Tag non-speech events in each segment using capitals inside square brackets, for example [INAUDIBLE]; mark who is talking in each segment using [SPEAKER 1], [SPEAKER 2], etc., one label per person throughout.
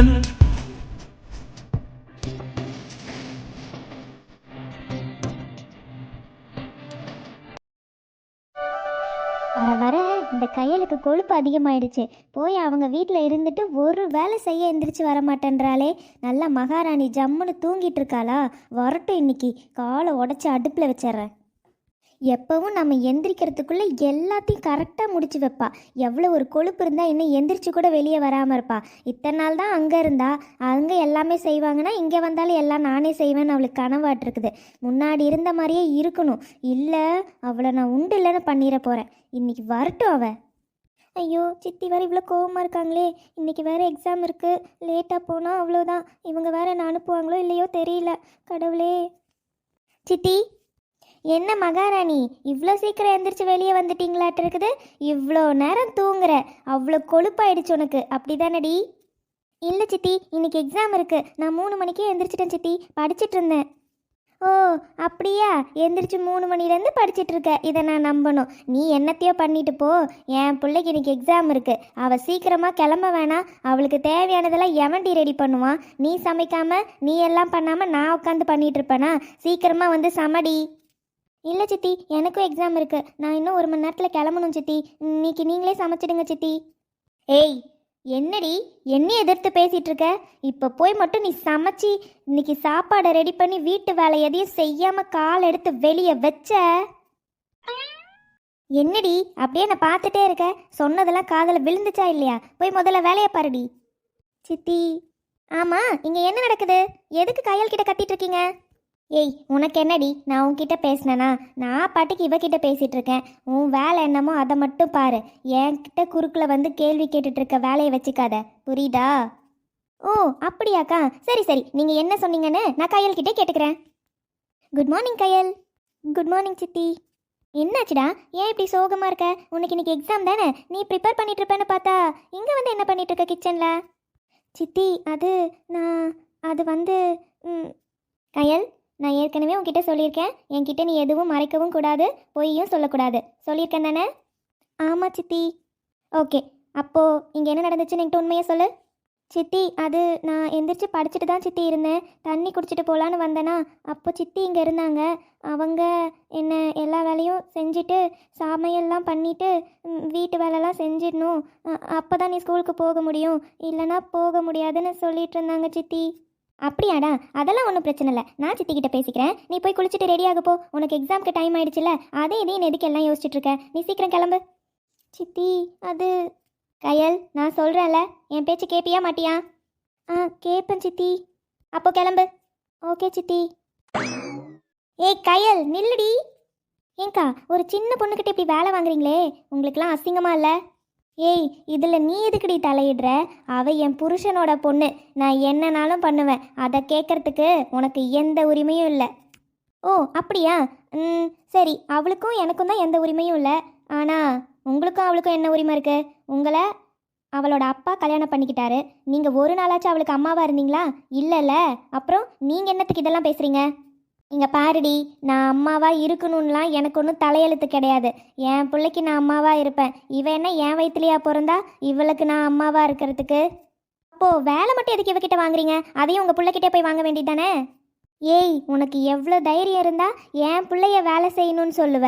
[SPEAKER 1] கண்ணன்.
[SPEAKER 2] வர வர இந்த கையலுக்கு கொழுப்பு அதிகமாயிடுச்சு. போய் அவங்க வீட்டில் இருந்துட்டு ஒரு வேலை செய்ய எந்திரிச்சு வர மாட்டேன்றாளே நல்லா மகாராணி ஜம்முன்னு தூங்கிட்டு இருக்காளா? வரட்டும் இன்னைக்கு. காலை உடச்சி அடுப்பில் வச்சிட்றேன். எப்பவும் நம்ம எந்திரிக்கிறதுக்குள்ளே எல்லாத்தையும் கரெக்டாக முடிச்சு வைப்பா. எவ்வளோ ஒரு கொழுப்பு இருந்தால் இன்னும் எந்திரிச்சு கூட வெளியே வராமல் இருப்பா. இத்தனை நாள் தான் அங்கே இருந்தா அங்கே எல்லாமே செய்வாங்கன்னா இங்கே வந்தாலும் எல்லாம் நானே செய்வேன்னு அவளுக்கு கனவாட்டிருக்குது முன்னாடி இருந்த மாதிரியே இருக்கணும். இல்லை அவளை நான் உண்டு இல்லைன்னு பண்ணிட போகிறேன் இன்னைக்கு வரட்டும் அவள் ஐயோ சித்தி வேறு இவ்வளோ கோவமாக இருக்காங்களே. இன்றைக்கி வேறு எக்ஸாம் இருக்குது லேட்டாக போனால் அவ்வளோதான் இவங்க வேறு என்ன அனுப்புவாங்களோ இல்லையோ தெரியல. கடவுளே. சித்தி என்ன மகாராணி இவ்வளோ சீக்கிரம் எந்திரிச்சு வெளியே வந்துட்டீங்களாட்டு இருக்குது? இவ்வளோ நேரம் தூங்குற அவ்வளோ கொழுப்பாயிடுச்சு உனக்கு. அப்படிதானடி? இல்லை சித்தி இன்னைக்கு எக்ஸாம் இருக்குது நான் மூணு மணிக்கே எந்திரிச்சிட்டேன் சித்தி. படிச்சுட்டு இருந்தேன். ஓ அப்படியா? எந்திரிச்சு மூணு மணிலேருந்து படிச்சுட்டு இருக்க. இதை நான் நம்பணும். நீ என்னத்தையோ பண்ணிட்டு போ. என் பிள்ளைக்கு இன்னைக்கு எக்ஸாம் இருக்கு. அவ சீக்கிரமா கிளம்ப வேணாம். அவளுக்கு தேவையானதெல்லாம் எவன்டி ரெடி பண்ணுவான்? நீ சமைக்காம நீ எல்லாம் பண்ணாம நான் உட்காந்து பண்ணிட்டு இருப்பேனா? சீக்கிரமா வந்து சமடி. இல்லை சித்தி எனக்கும் எக்ஸாம் இருக்குது நான் இன்னும் ஒரு மணி நேரத்தில் கிளம்பணும் சித்தி. இன்னைக்கு நீங்களே சமைச்சிடுங்க சித்தி. ஏய் என்னடி? என்னை எதிர்த்து பேசிகிட்டு இருக்க? இப்போ போய் மட்டும் நீ சமைச்சி இன்னைக்கு சாப்பாடை ரெடி பண்ணி வீட்டு வேலை எதையும் செய்யாமல் கால் எடுத்து வெளியே வச்ச? என்னடி? அப்படியே நான் பார்த்துட்டே இருக்க? சொன்னதெல்லாம் காதில் விழுந்துச்சா இல்லையா? போய் முதல்ல வேலையை பாருடி. சித்தி ஆமாம் இங்கே என்ன நடக்குது? எதுக்கு கையால் கிட்ட கத்திட்டு இருக்கீங்க? ஏய் உனக்கு என்னடி? நான் உன்கிட்ட பேசினேனா? நான் பாட்டுக்கு இவகிட்ட பேசிகிட்டு இருக்கேன் உன் வேலை என்னமோ அதை மட்டும் பாரு. என்கிட்ட குறுக்கில் வந்து கேள்வி கேட்டுட்டு இருக்க வேலையை வச்சுக்காத. புரியுதா? ஓ அப்படியாக்கா. சரி சரி. நீங்கள் என்ன சொன்னீங்கன்னு நான் கையல் கிட்டே கேட்டுக்கிறேன். Good morning Kayal. Good morning சித்தி. என்னாச்சுடா? ஏன் இப்படி சோகமாக இருக்க? உனக்கு இன்னைக்கு எக்ஸாம் தானே? நீ ப்ரிப்பேர் பண்ணிட்டு இருப்பேன்னு பார்த்தா இங்கே வந்து என்ன பண்ணிட்டு இருக்க கிச்சனில் சித்தி அது நான் அது வந்து ம், கயல்? நான் ஏற்கனவே உன்கிட்ட சொல்லியிருக்கேன். என்கிட்ட நீ எதுவும் மறைக்கவும் கூடாது பொய்யும் சொல்லக்கூடாது. சொல்லியிருக்கேன் தானே? ஆமாம் சித்தி. ஓகே. அப்போது இங்கே என்ன நடந்துச்சுன்னு என்கிட்ட உண்மையை சொல்லு. சித்தி அது நான் எந்திரிச்சு படிச்சுட்டு தான் சித்தி இருந்தேன். தண்ணி குடிச்சிட்டு போகலான்னு வந்தேனா அப்போ சித்தி இங்கே இருந்தாங்க. அவங்க என்ன எல்லா வேலையும் செஞ்சுட்டு சமையல்லாம் பண்ணிவிட்டு வீட்டு வேலைலாம் செஞ்சிடணும். அப்போ தான் நீ ஸ்கூலுக்கு போக முடியும். இல்லைன்னா போக முடியாதுன்னு சொல்லிட்டு இருந்தாங்க சித்தி. அப்படியாடா அதெல்லாம் ஒன்றும் பிரச்சனை இல்லை. நான் சித்திக்கிட்ட பேசிக்கிறேன். நீ போய் குளிச்சுட்டு ரெடி போ. உனக்கு எக்ஸாம்க்கு டைம் ஆயிடுச்சுல. அதே இதையும் எதுக்கு எல்லாம் யோசிச்சுட்டு இருக்க? நீ சீக்கிரம் கிளம்பு. சித்தி அது கயல் நான் சொல்கிறேன்ல என் பேச்சு கேப்பியா மாட்டியா? ஆ கேட்பேன் சித்தி. அப்போ கிளம்பு. ஓகே சித்தி. ஏய் கயல் நில்லுடி. ஏங்கா ஒரு சின்ன பொண்ணுக்கிட்ட இப்படி வேலை வாங்குறீங்களே. உங்களுக்குலாம் அசிங்கமாக இல்லை? ஏய் இதில் நீ எதுக்குடி தலையிடுற? அவ என் புருஷனோட பொண்ணு. நான் என்னனாலும் பண்ணுவேன். அதை கேட்கறதுக்கு உனக்கு எந்த உரிமையும் இல்லை. ஓ அப்படியா? ம் சரி. அவளுக்கும் எனக்கும் தான் எந்த உரிமையும் இல்லை. ஆனால் உங்களுக்கும் அவளுக்கும் என்ன உரிமை இருக்கு? உங்களை அவளோட அப்பா கல்யாணம் பண்ணிக்கிட்டாரு. நீங்கள் ஒரு நாளாச்சும் அவளுக்கு அம்மாவாக இருந்தீங்களா? இல்லைல்ல. அப்புறம் நீங்கள் என்னத்துக்கு இதெல்லாம் பேசுகிறீங்க இங்கே பாருடி நான் அம்மாவா இருக்கணும்லாம் எனக்கு ஒன்றும் தலையெழுத்து கிடையாது. என் பிள்ளைக்கு நான் அம்மாவா இருப்பேன். இவ என்ன என் வயிற்றுலையா பிறந்தா? இவளுக்கு நான் அம்மாவா இருக்கிறதுக்கு? அப்போ வேலை மட்டும் எதுக்கு இவகிட்ட வாங்குறீங்க? அதையும் உங்கள் பிள்ளைகிட்டே போய் வாங்க வேண்டியதானே ஏய் உனக்கு எவ்வளோ தைரியம் இருந்தா என் பிள்ளைய வேலை செய்யணும்னு சொல்லுவ.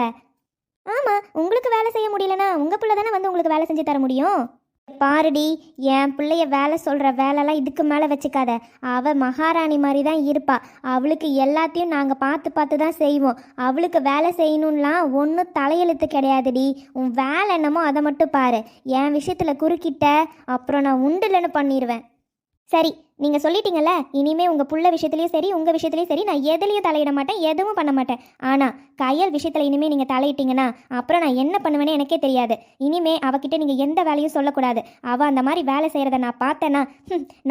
[SPEAKER 2] ஆமாம் உங்களுக்கு வேலை செய்ய முடியலன்னா உங்கள் பிள்ளை தானே வந்து உங்களுக்கு வேலை செஞ்சு தர முடியும்? பாருடி என் பிள்ளைய வேலை சொல்கிற வேலைலாம் இதுக்கு மேலே வச்சுக்காத. அவ மகாராணி மாதிரி தான் இருப்பா. அவளுக்கு எல்லாத்தையும் நாங்கள் பார்த்து பார்த்து தான் செய்வோம். அவளுக்கு வேலை செய்யணும்லாம் ஒன்றும் தலையெழுத்து கிடையாதுடி. உன் வேலை என்னமோ அதை மட்டும் பாரு. என் விஷயத்தில் குறுக்கிட்ட அப்புறம் நான் உண்டுலன்னு பண்ணிடுவேன் சரி நீங்கள் சொல்லிட்டீங்கல்ல இனிமே உங்கள் புள்ள விஷயத்துலையும் சரி உங்கள் விஷயத்துலையும் சரி நான் எதுலேயும் தலையிட மாட்டேன் எதுவும் பண்ண மாட்டேன். ஆனால் கையல் விஷயத்தில் இனிமே நீங்கள் தலையிட்டீங்கன்னா அப்புறம் நான் என்ன பண்ணுவேன்னு எனக்கே தெரியாது. இனிமே அவகிட்ட நீங்கள் எந்த வேலையும் சொல்லக்கூடாது. அவள் அந்த மாதிரி வேலை செய்கிறத நான் பார்த்தேன்னா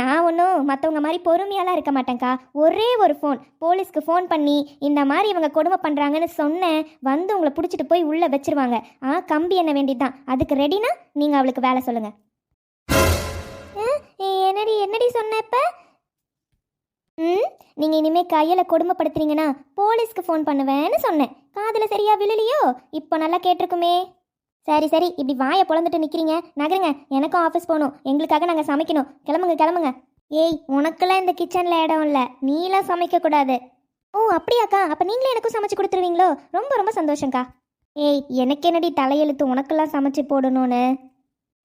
[SPEAKER 2] நான் ஒன்றும் மற்றவங்க மாதிரி பொறுமையாலாம் இருக்க மாட்டேங்க்கா ஒரே ஒரு ஃபோன் போலீஸ்க்கு ஃபோன் பண்ணி இந்த மாதிரி இவங்க கொடுமை பண்ணுறாங்கன்னு சொன்னேன் வந்து உங்களை பிடிச்சிட்டு போய் உள்ளே வச்சிருவாங்க. ஆ கம்பி என்ன வேண்டியதுதான். அதுக்கு ரெடினா நீங்கள் அவளுக்கு வேலை சொல்லுங்கள் என்னடி என்னடி சொன்ன ம் நீங்கள் இனிமேல் கையில் கொடுமைப்படுத்துறீங்கன்னா போலீஸ்க்கு ஃபோன் பண்ணுவேன்னு சொன்னேன். காதில் சரியா விழலையோ? இப்போ நல்லா கேட்டிருக்குமே. சரி சரி இப்படி வாயை பொழந்துட்டு நிற்கிறீங்க நகருங்க எனக்கும் ஆஃபீஸ் போகணும். எங்களுக்காக நாங்கள் சமைக்கணும். கிளம்புங்க கிளம்புங்க. ஏய் உனக்கெல்லாம் இந்த கிச்சனில் இடம் இல்லை. நீலாம் சமைக்கக்கூடாது. ஓ அப்படியாக்கா? அப்போ நீங்களே எனக்கும் சமைச்சு கொடுத்துருவீங்களோ? ரொம்ப ரொம்ப சந்தோஷங்க்கா ஏய் எனக்கு என்னடி தலையெழுத்து உனக்கெல்லாம் சமைச்சு போடணும்னு?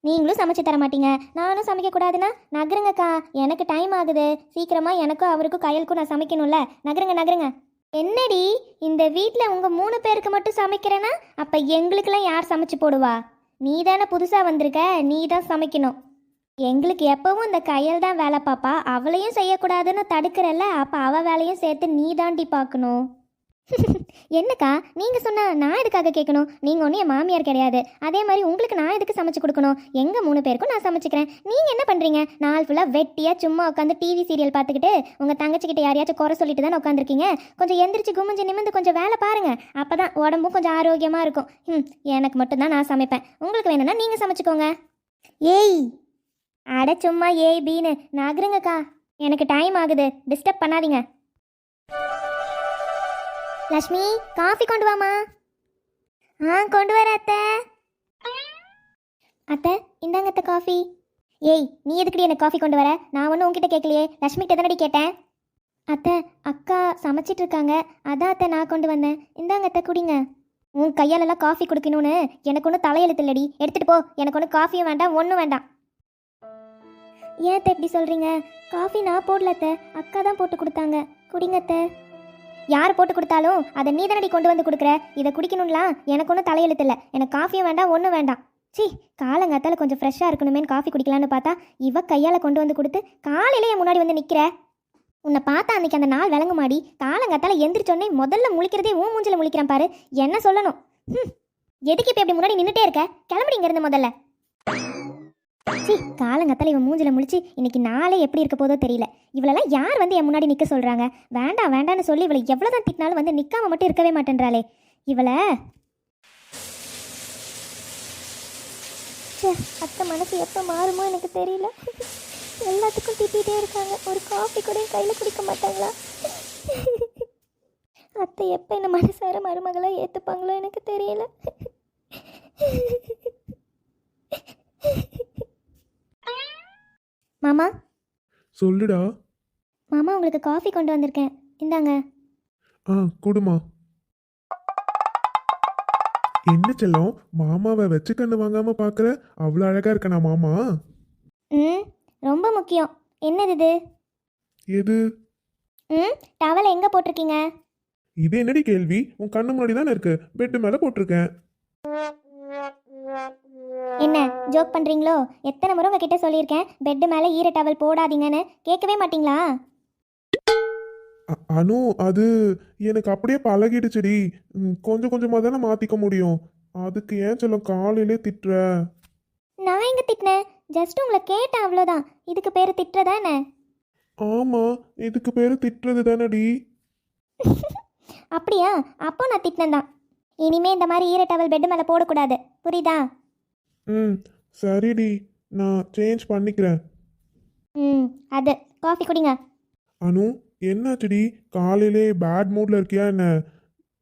[SPEAKER 2] நீங்களும் சமைச்சு தர மாட்டீங்க. நானும் சமைக்கக்கூடாதுன்னா நகருங்கக்கா எனக்கு டைம் ஆகுது. சீக்கிரமாக எனக்கும் அவருக்கும் கையலுக்கும் நான் சமைக்கணும்ல. நகருங்க நகருங்க. என்னடி? இந்த வீட்டில் உங்கள் மூணு பேருக்கு மட்டும் சமைக்கிறேன்னா அப்போ எங்களுக்கெல்லாம் யார் சமைச்சு போடுவா? நீ தானே புதுசாக வந்திருக்க. நீ தான் சமைக்கணும். எங்களுக்கு எப்பவும் இந்த கையல் தான் வேலை பாப்பா. அவளையும் செய்யக்கூடாதுன்னு தடுக்கிறல்ல. அப்போ அவள் வேலையும் சேர்த்து நீ தாண்டி பார்க்கணும் என்னக்கா நீங்கள் சொன்னால் நான் எதுக்காக கேட்கணும் நீங்கள் ஒன்றும் என் மாமியார் கிடையாது. அதே மாதிரி உங்களுக்கு நான் எதுக்கு சமைச்சு கொடுக்கணும்? எங்கள் மூணு பேருக்கும் நான் சமைச்சிக்கிறேன். நீங்கள் என்ன பண்ணுறீங்க நாள் ஃபுல்லாக வெட்டியாக சும்மா உட்காந்து டிவி சீரியல் பார்த்துக்கிட்டு உங்கள் தங்கச்சிக்கிட்ட யாரையாச்சும் குறை சொல்லிட்டு தானே உட்காந்துருக்கீங்க? கொஞ்சம் எந்திரிச்சு குமிஞ்சு நிமிந்து கொஞ்சம் வேலை பாருங்க. அப்போ தான் உடம்பும் கொஞ்சம் ஆரோக்கியமாக இருக்கும். ம் எனக்கு மட்டும்தான் நான் சமைப்பேன். உங்களுக்கு வேணும்னா நீங்கள் சமைச்சிக்கோங்க. ஏய் அட சும்மா ஏய் பீனு. நகருங்கக்கா எனக்கு டைம் ஆகுது. டிஸ்டர்ப் பண்ணாதீங்க. லக்ஷ்மி காஃபி கொண்டு வாமா ஆ கொண்டு வர அத்தை. அத்தை இந்தாங்க அத்தை காஃபி. ஏய் நீ எதுக்குடி எனக்கு காஃபி கொண்டு வர? நான் ஒன்றும் உன்கிட்ட கேட்கலையே. லக்ஷ்மி கிட்ட தானடி கேட்டேன். அத்தை அக்கா சமைச்சிட்டு இருக்காங்க. அதான் அத்தை நான் கொண்டு வந்தேன். இந்தாங்க அத்தை குடிங்க. உன் கையாலெல்லாம் காஃபி கொடுக்கணும்னு எனக்கு ஒன்றும் தலையெழுத்து இல்லடி எடுத்துகிட்டு போ. எனக்கு ஒன்றும் காஃபியும் வேண்டாம் ஒன்றும் வேண்டாம். ஏன் அத்தை இப்படி சொல்கிறீங்க காஃபி நான் போடல அத்தை. அக்கா தான் போட்டு கொடுத்தாங்க. குடிங்க அத்தை. யார் போட்டு கொடுத்தாலும் அதை நீ தானடி கொண்டு வந்து கொடுக்குற? இதை குடிக்கணும்லாம் எனக்கு ஒன்றும் தலையெழுத்து இல்லை எனக்கு காஃபியும் வேண்டாம் ஒன்றும் வேண்டாம். சி காலங்காத்தால கொஞ்சம் ஃப்ரெஷ்ஷாக இருக்கணுமேனு காஃபி குடிக்கலான்னு பார்த்தா இவ கையால் கொண்டு வந்து கொடுத்து காலையிலே என் முன்னாடி வந்து நிற்கிற உன்னை பார்த்தா அன்னைக்கு அந்த நாள் விளங்குமாடி? மாடி காலங்காத்தால முதல்ல முழிக்கிறதே உன் மூஞ்சில் முழிக்கிறேன் பாரு. என்ன சொல்லணும்? ம் எதுக்கு இப்போ இப்படி முன்னாடி நின்றுட்டே இருக்க? கிளம்புடி இருந்து முதல்ல. சி காலங்கத்தில் இவன் மூஞ்சில முழிச்சு இன்னைக்கு நாளே எப்படி இருக்க போதோ தெரியல. இவளெல்லாம் யார் வந்து என் முன்னாடி நிற்க சொல்கிறாங்க வேண்டாம் வேண்டாம்னு சொல்லி இவளை எவ்வளோதான் திட்டினாலும் வந்து நிற்காம மட்டும் இருக்கவே மாட்டேன்றாளே. இவளை ச்சே, அத்தை மனசு எப்போ மாறுமோ எனக்கு தெரியல. எல்லாத்துக்கும் திட்டிகிட்டே இருக்காங்க. ஒரு காஃபி கூட கையில் குடிக்க மாட்டாங்களா? அத்தை எப்போ என்ன மனசார மருமகளாக ஏற்றுப்பாங்களோ எனக்கு தெரியல. மாமா.
[SPEAKER 1] சொல்லுடா.
[SPEAKER 2] மாமா உங்களுக்கு காஃபி கொண்டு வந்திருக்கேன். இந்தாங்க.
[SPEAKER 1] ஆ குடுமா. என்ன செல்லம்? மாமாவை வச்சு கண்ணு வாங்காம பாக்குற? அவ்வளோ அழகா இருக்கனா மாமா?
[SPEAKER 2] ம் ரொம்ப முக்கியம். என்னது இது?
[SPEAKER 1] எது?
[SPEAKER 2] ம் டவல் எங்கே போட்டிருக்கீங்க?
[SPEAKER 1] இது என்னடி கேள்வி? உன் கண்ணு முன்னாடி தானே இருக்கு. பெட்டு மேல போட்டிருக்கேன்.
[SPEAKER 2] என்ன ஜோக் பண்ணுறீங்களோ எத்தனை முறை உங்ககிட்ட சொல்லியிருக்கேன் பெட்டு மேலே ஈர டவல் போடாதீங்கன்னு. கேட்கவே மாட்டீங்களா?
[SPEAKER 1] அனு அது எனக்கு அப்படியே பழகிடுச்சுடி. ம், கொஞ்சம் கொஞ்சமா தானே மாத்திக்க முடியும். அதுக்கு ஏன் செல்லம் காலையிலே திட்டுற?
[SPEAKER 2] நான் எங்கே திட்டினேன்? ஜஸ்ட் உங்களை கேட்டேன் அவ்வளோதான் இதுக்கு பேர் திட்டுறதானே?
[SPEAKER 1] ஆமா இதுக்கு பேரு திட்டுறது தானடி. [LAUGHS]
[SPEAKER 2] அப்படியா? அப்போ நான் திட்டினேன் தான். இனிமே இந்த மாதிரி ஈர டவல் பெட்டு மேலே போடக்கூடாது. புரியுதா?
[SPEAKER 1] ம் சரிடி நான் சேஞ்ச் பண்ணிக்கிறேன்.
[SPEAKER 2] ம் அது காஃபி குடிங்க.
[SPEAKER 1] அனு என்னாச்சுடி? காலையிலே பேட் மூட்ல இருக்கியா என்ன?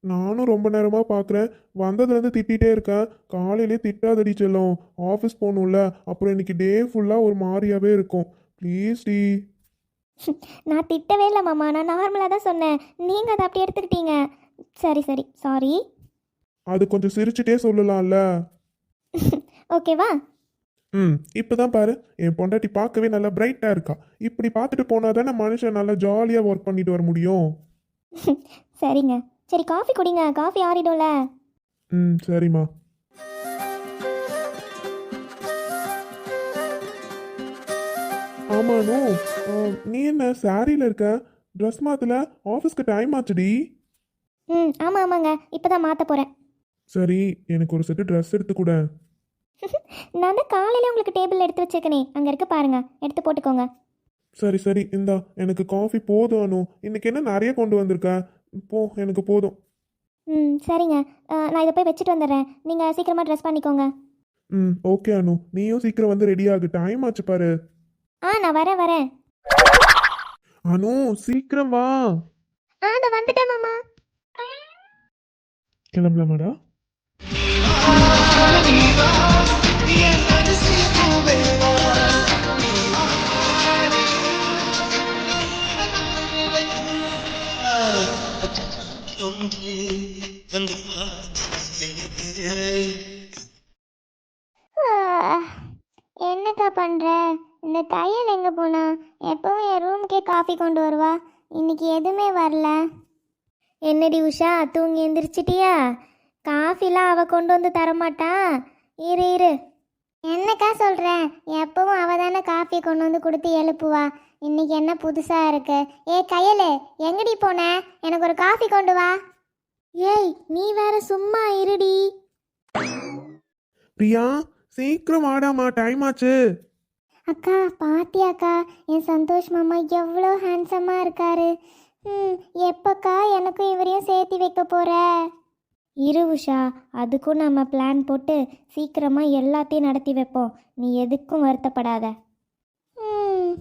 [SPEAKER 1] நானும் ரொம்ப நேரமா பார்க்குறேன் வந்ததுலேருந்து திட்டிகிட்டே இருக்கேன். காலையிலே திட்டாதடி செல்லம். ஆஃபீஸ் போகணும்ல அப்புறம் இன்னைக்கு டே ஃபுல்லாக ஒரு மாதிரியாவே இருக்கும். ப்ளீஸ் டி [LAUGHS]
[SPEAKER 2] நான் திட்டவே இல்லை மாமா. நான் நார்மலாக தான் சொன்னேன். நீங்கள் அதை அப்படி எடுத்துக்கிட்டீங்க. சரி சரி. சாரி
[SPEAKER 1] அது கொஞ்சம் சிரிச்சுட்டே சொல்லலாம்ல.
[SPEAKER 2] ஓகேவா?
[SPEAKER 1] ம் இப்போ தான் பாரு. என் பொண்டாட்டி பார்க்கவே நல்லா பிரைட்டாக இருக்கா. இப்படி பார்த்துட்டு போனால் தானே மனுஷன் நல்லா ஜாலியாக ஒர்க் பண்ணிட்டு வர முடியும். [LAUGHS]
[SPEAKER 2] சரிங்க. சரி காஃபி குடிங்க. காஃபி ஆறிடும்ல.
[SPEAKER 1] ம் சரிம்மா. ஆமானு நீ என்ன சாரியில் இருக்க? ட்ரெஸ் மாத்தல? ஆஃபீஸ்க்கு டைம் ஆச்சுடி?
[SPEAKER 2] ம் ஆமாம் ஆமாங்க. இப்போ தான் மாற்ற போகிறேன்
[SPEAKER 1] சரி எனக்கு ஒரு செட்டு ட்ரெஸ் எடுத்து கூட. [LAUGHS]
[SPEAKER 2] நான் தான் காலையில உங்களுக்கு டேபிள் எடுத்து வச்சிருக்கனே. அங்கே இருக்கு பாருங்க. எடுத்து போட்டுக்கோங்க.
[SPEAKER 1] சரி சரி. இந்தா எனக்கு காஃபி போதும் அனு. இன்னைக்கு என்ன நிறைய கொண்டு வந்திருக்க? போ எனக்கு போதும்.
[SPEAKER 2] ம் சரிங்க. அஹ், நான் இதை போய் வச்சுட்டு வந்துடுறேன். நீங்கள் சீக்கிரமாக ட்ரெஸ் பண்ணிக்கோங்க.
[SPEAKER 1] ம் ஓகே அனு. நீயும் சீக்கிரம் வந்து ரெடி ஆகு. டைம் ஆச்சு பாரு.
[SPEAKER 2] ஆ நான் வரேன் வரேன்.
[SPEAKER 1] அனு சீக்கிரம் வா.
[SPEAKER 2] ஆ நான் வந்துட்டேன் மாமா.
[SPEAKER 1] கிளம்பலாமாடா?
[SPEAKER 3] என்னக்கா பண்ற? இந்த தையல் எங்க போனா? எப்பவும் என் ரூம்க்கே காஃபி கொண்டு வருவா. இன்னைக்கு எதுவுமே வரல.
[SPEAKER 2] என்னடி உஷா தூங்கி எந்திரிச்சிட்டியா? காஃபிலாம் அவ கொண்டு வந்து தரமாட்டா? இரு இரு.
[SPEAKER 3] என்னக்கா சொல்ற? எப்பவும் அவ தானே காஃபி கொண்டு வந்து கொடுத்து எழுப்புவா. இன்னைக்கு என்ன புதுசா இருக்கு? ஏ கையலு எங்கடி போன? எனக்கு ஒரு காஃபி கொண்டு வா.
[SPEAKER 2] ஏய் நீ வேற சும்மா இருடி.
[SPEAKER 1] பிரியா சீக்கிரம் வாடாமா டைம் ஆச்சு.
[SPEAKER 3] அக்கா பாத்தியாக்கா என் சந்தோஷ் மாமா எவ்வளோ ஹேண்ட்ஸமாக இருக்காரு. ம் எப்பக்கா எனக்கும் இவரையும் சேர்த்து வைக்க போற?
[SPEAKER 2] இரு உஷா அதுக்கும் நம்ம பிளான் போட்டு சீக்கிரமா எல்லாத்தையும் நடத்தி வைப்போம். நீ எதுக்கும் வருத்தப்படாத.
[SPEAKER 3] ம்.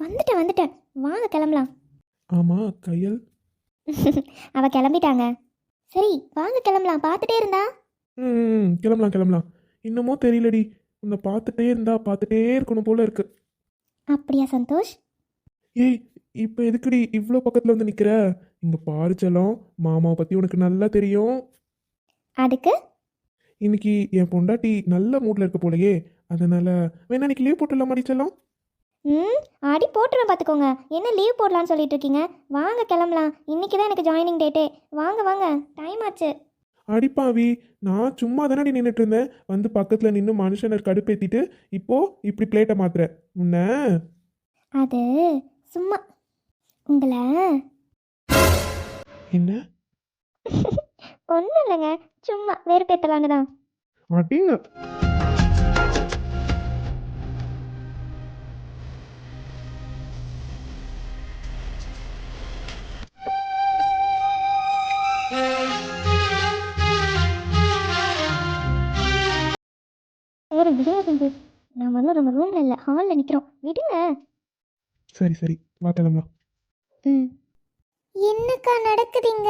[SPEAKER 2] வந்துட்டேன் வந்துட்டேன். வாங்க கிளம்பலாம்.
[SPEAKER 1] ஆமா கையல். [LAUGHS]
[SPEAKER 2] அவ கிளம்பிட்டாங்க. சரி வாங்க கிளம்பலாம். பார்த்துட்டே இருந்தா?
[SPEAKER 1] ம் கிளம்பலாம் கிளம்பலாம். இன்னமும் தெரியலடி. உன்னை பார்த்துட்டே இருந்தா பார்த்துட்டே இருக்கணும் போல இருக்கு.
[SPEAKER 2] அப்படியா சந்தோஷ்?
[SPEAKER 1] ஏய் இப்போ எதுக்குடி இவ்வளோ பக்கத்தில் வந்து நிற்கிற இங்கே பாரு செல்லம் மாமாவை பற்றி உனக்கு நல்லா தெரியும்.
[SPEAKER 2] அதுக்கு?
[SPEAKER 1] இன்னைக்கு என் பொண்டாட்டி நல்ல மூடில் இருக்க போலயே அதனால வேணா இன்னைக்கு லீவ் போட்டுடலாம் செல்லம்?
[SPEAKER 2] ம் அடி போட்டுறேன் பார்த்துக்கோங்க என்ன லீவ் போடலான்னு சொல்லிட்டு இருக்கீங்க? வாங்க கிளம்பலாம். இன்னைக்கு தான் எனக்கு ஜாயினிங் டேட்டே வாங்க வாங்க. டைம் ஆச்சு.
[SPEAKER 1] அடிப்பாவி நான் சும்மா தானடி நின்றுட்டு இருந்தேன். வந்து பக்கத்தில் நின்று மனுஷனை கடுப்பேத்திட்டு இப்போ இப்படி பிளேட்டை மாத்துற. உன்ன?
[SPEAKER 2] அது சும்மா. உங்களை
[SPEAKER 1] என்ன?
[SPEAKER 2] ஒன்றும் இல்லைங்க. சும்மா வெறுப்பேற்றலான்னு தான்
[SPEAKER 1] அடிங்க
[SPEAKER 2] சரி விடுங்க செஞ்சு நான் வந்து நம்ம ரூமில் இல்லை ஹாலில் நிற்கிறோம் விடுங்க.
[SPEAKER 1] சரி சரி. வா கிளம்பலாம்.
[SPEAKER 2] ம்.
[SPEAKER 3] என்னக்கா நடக்குதுங்க?